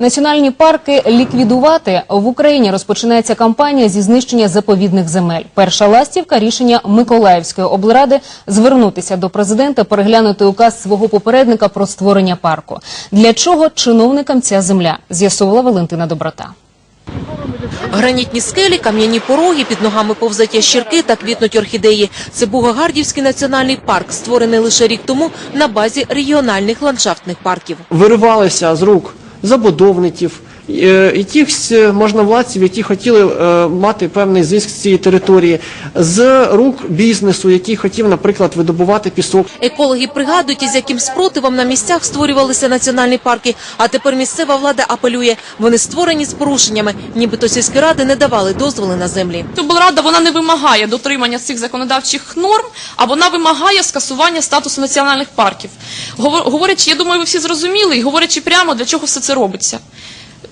Національні парки ліквідувати в Україні розпочинається кампанія зі знищення заповідних земель. Перша ластівка рішення Миколаївської облради звернутися до президента, переглянути указ свого попередника про створення парку. Для чого чиновникам ця земля? З'ясовувала Валентина Доброта. Гранітні скелі, кам'яні пороги, під ногами повзать ящірки та квітнуть орхідеї. Це Бугогардівський національний парк, створений лише рік тому на базі регіональних ландшафтних парків. виривалися з рук забудовників, якихось е, можновладців, які хотіли е, мати певний зиск з цієї території, з рук бізнесу, який хотів, наприклад, видобувати пісок. Екологи пригадують, із яким спротивом на місцях створювалися національні парки, а тепер місцева влада апелює. Вони створені з порушеннями, нібито сільські ради не давали дозволи на землі. облрада вона не вимагає дотримання цих законодавчих норм, а вона вимагає скасування статусу національних парків. Говор- Говорячи, я думаю, ви всі зрозуміли, і говорячи прямо, для чого все це робиться.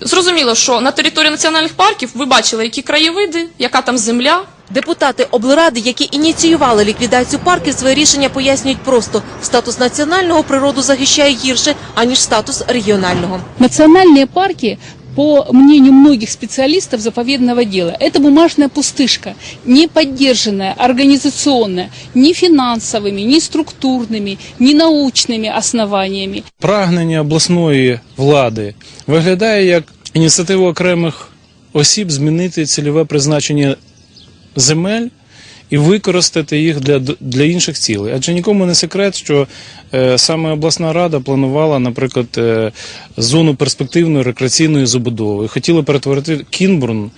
Зрозуміло, що на території національних парків ви бачили, які краєвиди, яка там земля. Депутати облради, які ініціювали ліквідацію парків, своє рішення пояснюють просто: статус національного природу захищає гірше аніж статус регіонального. Національні парки, по мнению многих специалистов заповедного дела, это бумажная пустышка, не поддержанная организационно ни финансовыми, ни структурными, ни научными основаниями. прагнення обласної влади виглядає як ініціатива окремих осіб змінити цільове призначення земель і використати їх для, для інших цілей. Адже нікому не секрет, що е, саме обласна рада планувала, наприклад, е, зону перспективної рекреаційної забудови. Хотіли перетворити Кінбурн,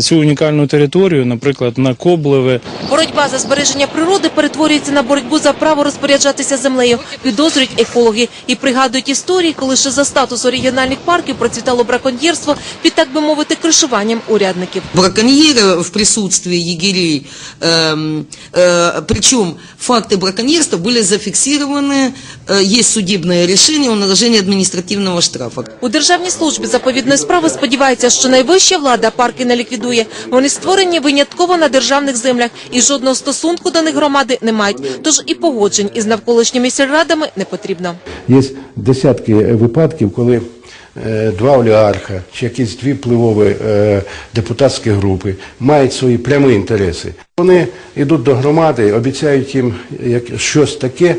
цю унікальну територію, наприклад, на Коблеве, Боротьба за збереження природи перетворюється на боротьбу за право розпоряджатися землею, підозрюють екологи і пригадують історії, коли ще за статусу регіональних парків процвітало браконьєрство під так би мовити кришуванням урядників. браконьеры в присутствии егерей, эм, э, причем факты браконьерства были зафиксированы, э, есть судебное решение о наложении административного штрафа. У державній службі заповідної справи сподіваються, що найвища влада парки не ліквідує. Вони створені винятково на державних землях і жодного стосунку до них громади не мають. Тож і погоджень із навколишніми сільрадами не потрібно. Є десятки випадків, коли е, два олігарха чи якісь дві впливові е, депутатські групи мають свої прямі інтереси. Вони йдуть до громади, обіцяють їм щось таке,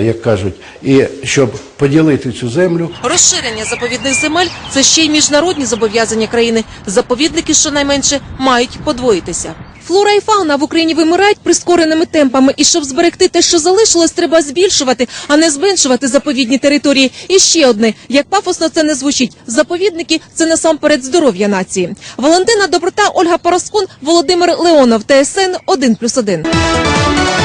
як кажуть, і щоб поділити цю землю. Розширення заповідних земель це ще й міжнародні зобов'язання країни. Заповідники щонайменше мають подвоїтися. Флора і фауна в Україні вимирають прискореними темпами, і щоб зберегти те, що залишилось, треба збільшувати, а не зменшувати заповідні території. І ще одне, як пафосно це не звучить, заповідники це насамперед здоров'я нації. Валентина Доброта, Ольга Параскун, Володимир Леонов, ТСН 1+,1.